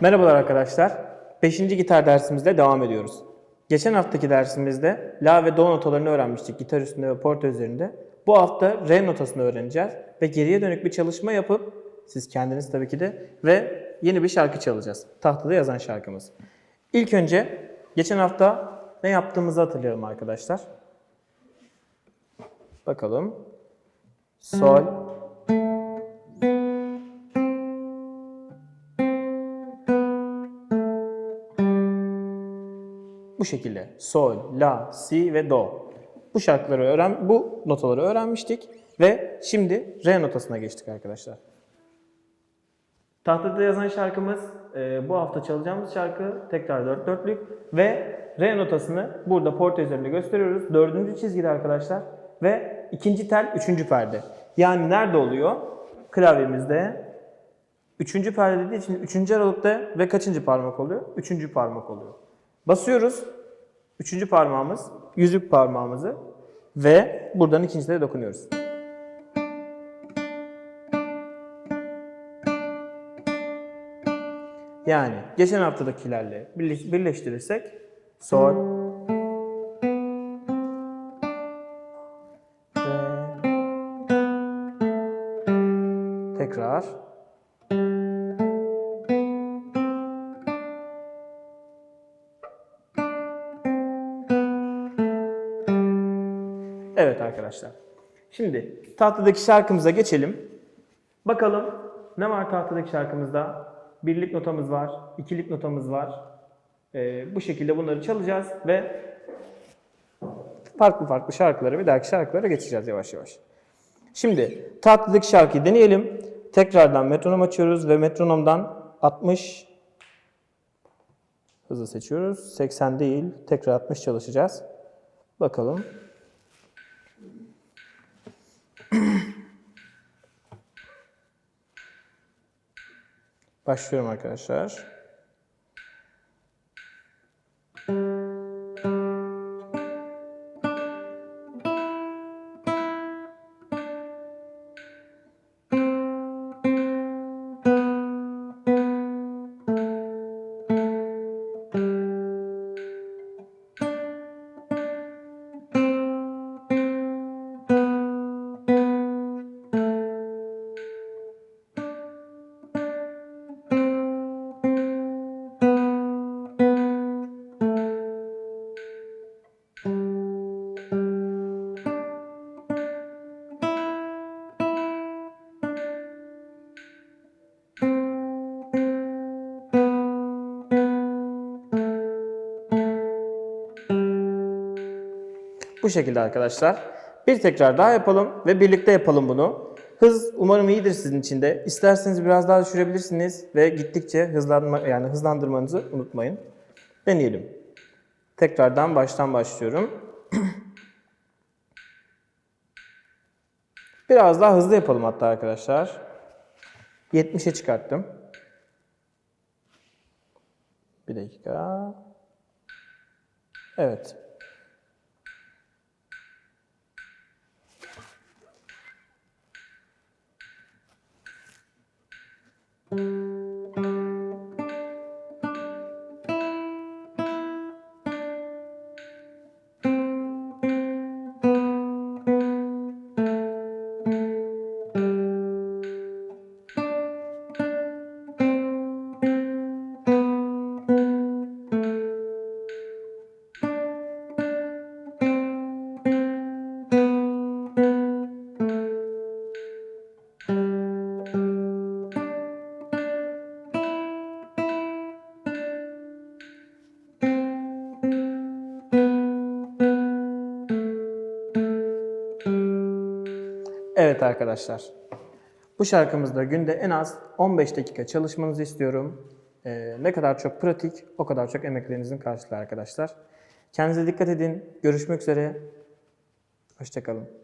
Merhabalar arkadaşlar. 5. gitar dersimizde devam ediyoruz. Geçen haftaki dersimizde La ve Do notalarını öğrenmiştik gitar üstünde ve porta üzerinde. Bu hafta Re notasını öğreneceğiz ve geriye dönük bir çalışma yapıp siz kendiniz tabii ki de ve yeni bir şarkı çalacağız. Tahtada yazan şarkımız. İlk önce geçen hafta ne yaptığımızı hatırlayalım arkadaşlar. Bakalım. Sol, Bu şekilde sol, la, si ve do. Bu şarkıları öğren, bu notaları öğrenmiştik ve şimdi re notasına geçtik arkadaşlar. Tahtada yazan şarkımız e, bu hafta çalacağımız şarkı tekrar dört dörtlük ve re notasını burada porta üzerinde gösteriyoruz. Dördüncü çizgide arkadaşlar ve ikinci tel üçüncü perde. Yani nerede oluyor? Klavyemizde Üçüncü perde dediği için üçüncü aralıkta ve kaçıncı parmak oluyor? Üçüncü parmak oluyor. Basıyoruz. Üçüncü parmağımız, yüzük parmağımızı ve buradan ikincisine dokunuyoruz. Yani geçen haftakilerle birleş- birleştirirsek sol, re, tekrar Evet arkadaşlar. Şimdi tahtadaki şarkımıza geçelim. Bakalım ne var tahtadaki şarkımızda? Birlik notamız var, ikilik notamız var. Ee, bu şekilde bunları çalacağız ve farklı farklı şarkılara, bir dahaki şarkılara geçeceğiz yavaş yavaş. Şimdi tahtadaki şarkıyı deneyelim. Tekrardan metronom açıyoruz ve metronomdan 60 hızı seçiyoruz. 80 değil, tekrar 60 çalışacağız. Bakalım. Başlıyorum arkadaşlar. Bu şekilde arkadaşlar. Bir tekrar daha yapalım ve birlikte yapalım bunu. Hız umarım iyidir sizin için de. İsterseniz biraz daha düşürebilirsiniz ve gittikçe hızlanma yani hızlandırmanızı unutmayın. Deneyelim. Tekrardan baştan başlıyorum. Biraz daha hızlı yapalım hatta arkadaşlar. 70'e çıkarttım. Bir dakika. Evet. Evet arkadaşlar. Bu şarkımızda günde en az 15 dakika çalışmanızı istiyorum. Ee, ne kadar çok pratik, o kadar çok emeklerinizin karşılığı arkadaşlar. Kendinize dikkat edin. Görüşmek üzere. Hoşçakalın.